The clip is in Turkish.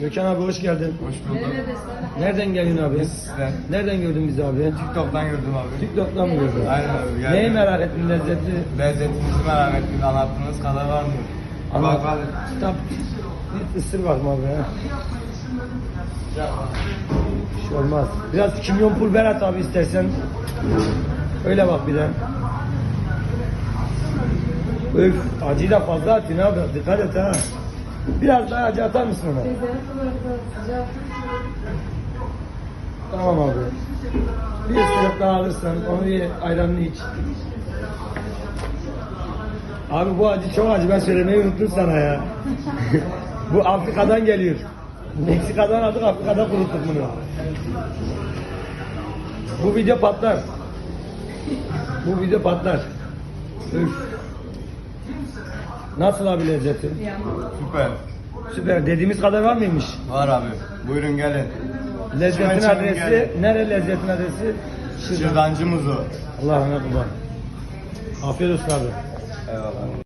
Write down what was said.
Gökhan abi hoş geldin. Hoş bulduk. Nereden geliyorsun abi? Sizden. Nereden gördün bizi abi? TikTok'tan gördüm abi. TikTok'tan mı gördün? Aynen abi. geldim. Neyi merak ettin lezzeti? Lezzetinizi merak ettim. Anlattığınız kadar var mı? Anlat. Bak hadi. Kitap. Bir ısır bakma abi. ha. Bir şey olmaz. Biraz kimyon pul ver at abi istersen. Öyle bak bir de. Öf, acıyı da fazla atıyorsun abi. Dikkat et ha. Biraz daha acı atar mısın ona? Tamam abi. Bir ısırık daha alırsan onu bir ayranını iç. Abi bu acı çok acı ben söylemeyi unuttum sana ya. bu Afrika'dan geliyor. Meksika'dan aldık Afrika'da kuruttuk bunu. Bu video patlar. Bu video patlar. Üf. Nasıl abi lezzeti? Süper. Süper. Dediğimiz kadar var mıymış? Var abi. Buyurun gelin. Lezzetin Çimen adresi, gelin. nere lezzetin adresi? Şırdan. Şırdancı muzu. Allah'ına kurban. Afiyet olsun abi. Eyvallah.